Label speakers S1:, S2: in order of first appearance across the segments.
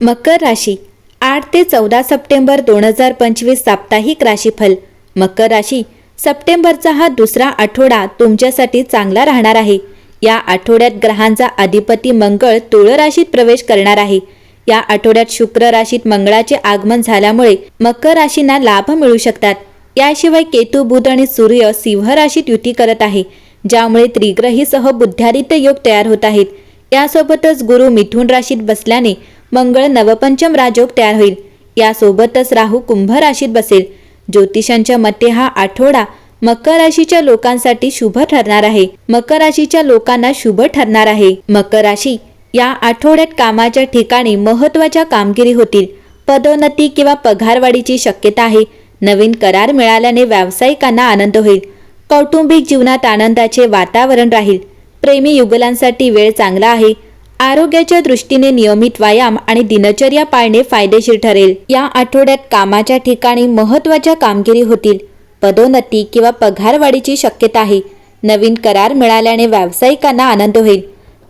S1: मकर राशी आठ ते चौदा सप्टेंबर दोन हजार पंचवीस साप्ताहिक राशीफल. मकर राशी सप्टेंबरचा हा दुसरा आठवडा तुमच्यासाठी चांगला राहणार आहे. या आठवड्यात ग्रहांचा अधिपती मंगळ तुळ राशीत प्रवेश करणार आहे. या आठवड्यात शुक्र राशीत मंगळाचे आगमन झाल्यामुळे मकर राशींना लाभ मिळू शकतात. याशिवाय केतू बुध आणि सूर्य सिंह राशीत युती करत आहे. ज्यामुळे त्रिग्रहीसह बुद्धादित्य योग तयार होत आहेत. यासोबतच गुरु मिथुन राशीत बसल्याने मंगळ नवपंचम राजयोग तयार होईल. यासोबतच राहू कुंभ राशीत बसेल. ज्योतिषांच्या मते हा आठवडा मकर राशीच्या लोकांसाठी शुभ ठरणार आहे. मकर राशीच्या लोकांना शुभ ठरणार आहे. मकर राशी या आठवड्यात कामाच्या ठिकाणी महत्त्वाच्या कामगिरी होतील. पदोन्नती किंवा पगारवाढीची शक्यता आहे. नवीन करार मिळाल्याने व्यावसायिकांना आनंद होईल. कौटुंबिक जीवनात आनंदाचे वातावरण राहील. प्रेमी युगलांसाठी वेळ चांगला आहे. आरोग्याच्या दृष्टीने नियमित व्यायाम आणि दिनचर्या पाळणे फायदेशीर ठरेल. या आठवड्यात कामाच्या ठिकाणी महत्त्वाच्या कामगिरी होतील. पदोन्नती किंवा पगारवाढीची शक्यता आहे. नवीन करार मिळाल्याने व्यावसायिकांना आनंद होईल.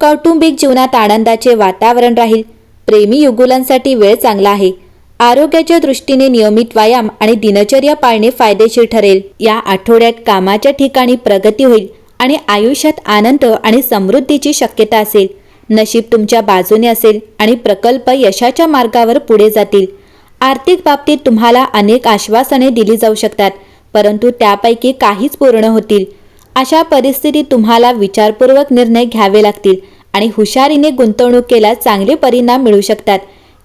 S1: कौटुंबिक जीवनात आनंदाचे वातावरण राहील. प्रेमी युगुलांसाठी वेळ चांगला आहे. आरोग्याच्या दृष्टीने नियमित व्यायाम आणि दिनचर्या पाळणे फायदेशीर ठरेल. या आठवड्यात कामाच्या ठिकाणी प्रगती होईल आणि आयुष्यात आनंद आणि समृद्धीची शक्यता असेल. नशीब तुमच्या बाजूने असेल आणि प्रकल्प यशाच्या मार्गावर पुढे जातील. आर्थिक बाबतीत तुम्हाला अनेक आश्वासने दिली जाऊ शकतात परंतु त्यापैकी काहीच पूर्ण होतील. अशा परिस्थितीत तुम्हाला विचारपूर्वक निर्णय घ्यावे लागतील आणि हुशारीने गुंतवणूक केल्यास चांगले परिणाम मिळू शकतात.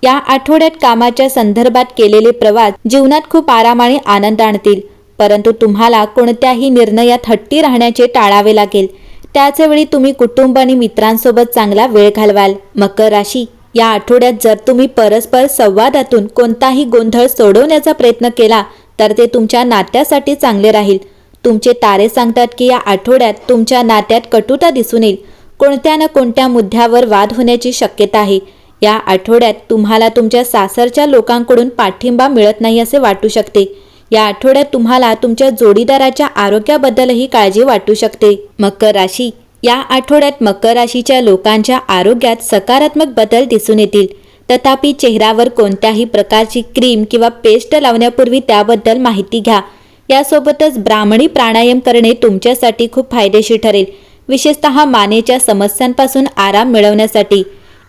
S1: या आठवड्यात कामाच्या संदर्भात केलेले प्रवास जीवनात खूप आराम आणि आनंद आणतील परंतु तुम्हाला कोणत्याही निर्णयात हट्टी राहण्याचे टाळावे लागेल. त्याचवेळी तुम्ही कुटुंब आणि मित्रांसोबत चांगला वेळ घालवाल. मकर राशी. या आठवड्यात जर तुम्ही परस्पर संवादातून कोणताही गोंधळ सोडवण्याचा प्रयत्न केला तर ते तुमच्या नात्यासाठी चांगले राहील. तुमचे तारे सांगतात की या आठवड्यात तुमच्या नात्यात कटुता दिसून येईल. कोणत्या ना कोणत्या मुद्द्यावर वाद होण्याची शक्यता आहे. या आठवड्यात तुम्हाला तुमच्या सासरच्या लोकांकडून पाठिंबा मिळत नाही असे वाटू शकते. या आठवड्यात तुम्हाला तुमच्या जोडीदाराच्या आरोग्याबद्दलही काळजी वाटू शकते. मकर राशी. या आठवड्यात मकर राशीच्या लोकांच्या आरोग्यात सकारात्मक बदल दिसून येतील. तथापि चेहऱ्यावर कोणत्याही प्रकारची क्रीम किंवा पेस्ट लावण्यापूर्वी त्याबद्दल माहिती घ्या. यासोबतच ब्राह्मणी प्राणायाम करणे तुमच्यासाठी खूप फायदेशीर ठरेल. विशेषतः मानेच्या समस्यांपासून आराम मिळवण्यासाठी.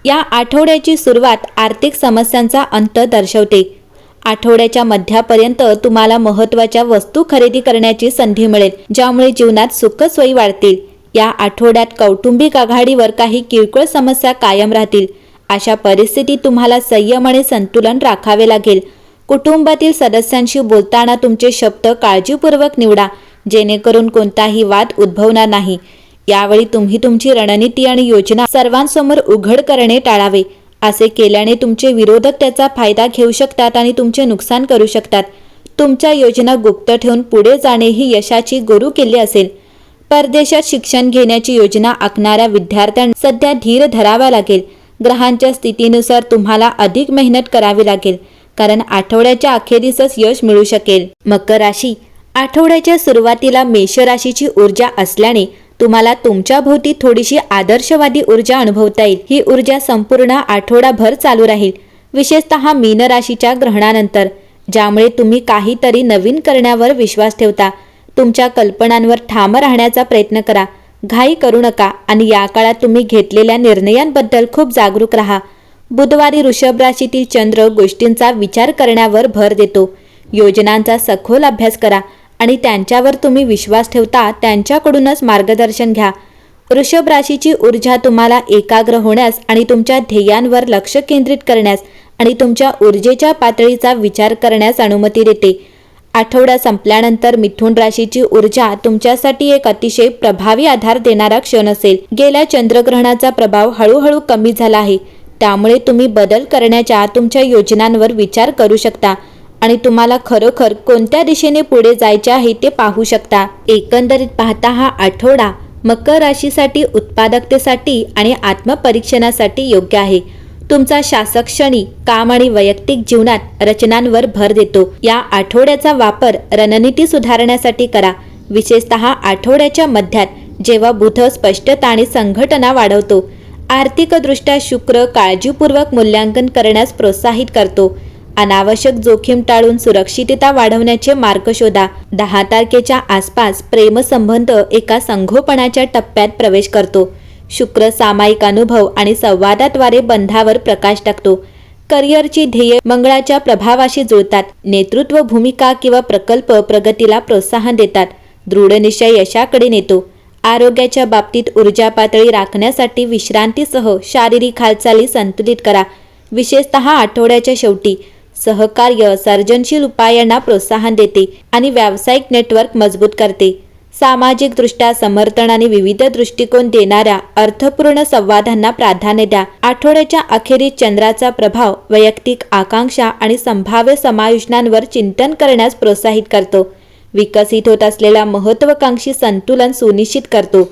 S1: या आठवड्याची सुरुवात आर्थिक समस्यांचा अंत दर्शवते. आठवड्याच्या मध्यापर्यंत तुम्हाला महत्त्वाच्या वस्तू खरेदी करण्याची संधी मिळेल ज्यामुळे जीवनात सुखसोयी वाढतील. या आठवड्यात कौटुंबिक आघाडीवर काही किरकोळ समस्या कायम राहतील. अशा परिस्थितीत तुम्हाला संयम आणि संतुलन राखावे लागेल. कुटुंबातील सदस्यांशी बोलताना तुमचे शब्द काळजीपूर्वक निवडा जेणेकरून कोणताही वाद उद्भवणार नाही. यावेळी तुम्ही तुमची रणनीती आणि योजना सर्वांसमोर उघड करणे टाळावे. असे केल्याने तुमचे विरोधक त्याचा फायदा घेऊ शकतात आणि तुमचे नुकसान करू शकतात. तुमच्या योजना गुप्त ठेवून पुढे जाणे ही यशाची गुरु किल्ली असेल. परदेशात शिक्षण घेण्याची योजना आखणाऱ्या विद्यार्थ्यांना सध्या धीर धरावा लागेल. ग्रहांच्या स्थितीनुसार तुम्हाला अधिक मेहनत करावी लागेल कारण आठवड्याच्या अखेरीसच यश मिळू शकेल. मकर राशी. आठवड्याच्या सुरुवातीला मेष राशीची ऊर्जा असल्याने तुम्हाला तुमच्या भोवती थोडीशी आदर्शवादी ऊर्जा अनुभवता येईल. ही ऊर्जा संपूर्ण आठवडाभर चालू राहील. विशेषतः मीन राशीच्या ग्रहणानंतर ज्यामुळे तुम्ही काहीतरी नवीन करण्यावर विश्वास ठेवता. तुमच्या कल्पनांवर ठाम राहण्याचा प्रयत्न करा. घाई करू नका आणि या काळात तुम्ही घेतलेल्या निर्णयांबद्दल खूप जागरूक राहा. बुधवारी वृषभ राशीतील चंद्र गोष्टींचा विचार करण्यावर भर देतो. योजनांचा सखोल अभ्यास करा. आणि त्यांच्यावर तुम्ही विश्वास ठेवता त्यांच्याकडूनच मार्गदर्शन घ्या. वृषभ राशीची ऊर्जा तुम्हाला एकाग्र होण्यास आणि तुमच्या ध्येयांवर लक्ष केंद्रित करण्यास आणि तुमच्या ऊर्जेच्या पातळीचा विचार करण्यास अनुमती देते. आठवडा संपल्यानंतर मिथुन राशीची ऊर्जा तुमच्यासाठी एक अतिशय प्रभावी आधार देणारा क्षण असेल. गेल्या चंद्रग्रहणाचा प्रभाव हळूहळू कमी झाला आहे. त्यामुळे तुम्ही बदल करण्याच्या तुमच्या योजनांवर विचार करू शकता. आणि तुम्हाला खरोखर कोणत्या दिशेने पुढे जायचे आहे ते पाहू शकता. एकंदरीत पाहता हा आठवडा मकर राशीसाठी उत्पादकतेसाठी आणि आत्मपरीक्षणासाठी योग्य आहे. तुमचा शासक क्षणी काम आणि वैयक्तिक जीवनात रचनांवर भर देतो. या आठवड्याचा वापर रणनीती सुधारण्यासाठी करा. विशेषतः आठवड्याच्या मध्यात जेव्हा बुध स्पष्टता आणि संघटना वाढवतो आर्थिकदृष्ट्या शुक्र काळजीपूर्वक मूल्यांकन करण्यास प्रोत्साहित करतो. अनावश्यक जोखीम टाळून सुरक्षितता वाढवण्याचे मार्ग शोधा. दहा तारखेच्या आसपास प्रेमसंबंध एका संघोपणाच्या टप्प्यात प्रवेश करतो. शुक्र सामायिक अनुभव आणि संवादाद्वारे बंधावर प्रकाश टाकतो. करिअरची ध्येय मंगळाच्या प्रभावाशी जुळतात. नेतृत्व भूमिका किंवा प्रकल्प प्रगतीला प्रोत्साहन देतात. दृढ निश्चय यशाकडे नेतो. आरोग्याच्या बाबतीत ऊर्जा पातळी राखण्यासाठी विश्रांतीसह शारीरिक हालचाली संतुलित करा. विशेषतः आठवड्याच्या शेवटी सहकार्य सर्जनशील उपायांना प्रोत्साहन देते आणि व्यावसायिक नेटवर्क मजबूत करते. सामाजिकदृष्ट्या समर्थन आणि विविध दृष्टिकोन देणाऱ्या अर्थपूर्ण संवादांना प्राधान्य द्या. आठवड्याच्या अखेरीस चंद्राचा प्रभाव वैयक्तिक आकांक्षा आणि संभाव्य समायोजनांवर चिंतन करण्यास प्रोत्साहित करतो. विकसित होत असलेला महत्वाकांक्षी संतुलन सुनिश्चित करतो.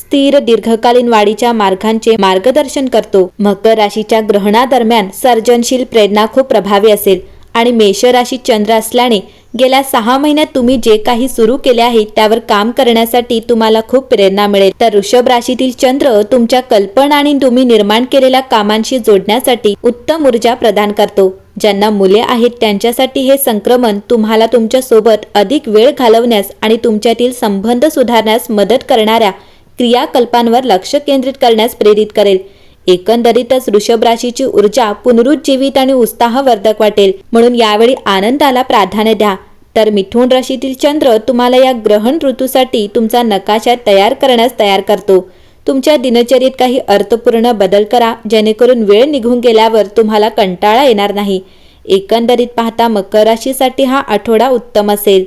S1: स्थिर दीर्घकालीन वाढीच्या मार्गांचे मार्गदर्शन करतो. मकर राशीच्या ग्रहणादरम्यान सर्जनशील प्रेरणा खूप प्रभावी असेल आणि मेष राशी चंद्र असल्याने गेल्या सहा महिन्यात तुम्ही जे काही सुरू केले आहे त्यावर काम करण्यासाठी तुम्हाला खूप प्रेरणा मिळेल. तर वृषभ राशीतील चंद्र तुमच्या कल्पना आणि तुम्ही निर्माण केलेल्या कामांशी जोडण्यासाठी उत्तम ऊर्जा प्रदान करतो. ज्यांना मुले आहेत त्यांच्यासाठी हे संक्रमण तुम्हाला तुमच्यासोबत अधिक वेळ घालवण्यास आणि तुमच्यातील संबंध सुधारण्यास मदत करणाऱ्या क्रियाकल्पांवर लक्ष केंद्रित करण्यास प्रेरित करेल. एकंदरीतच वृषभ राशीची ऊर्जा पुनरुज्जीवित आणि उत्साहवर्धक वाटेल. म्हणून यावेळी आनंदाला प्राधान्य द्या. तर मिथुन राशीतील चंद्र तुम्हाला या ग्रहण ऋतूसाठी तुमचा नकाशा तयार करण्यास तयार करतो. तुमच्या दिनचर्येत काही अर्थपूर्ण बदल करा जेणेकरून वेळ निघून गेल्यावर तुम्हाला कंटाळा येणार नाही. एकंदरीत पाहता मकर राशीसाठी हा आठवडा उत्तम असेल.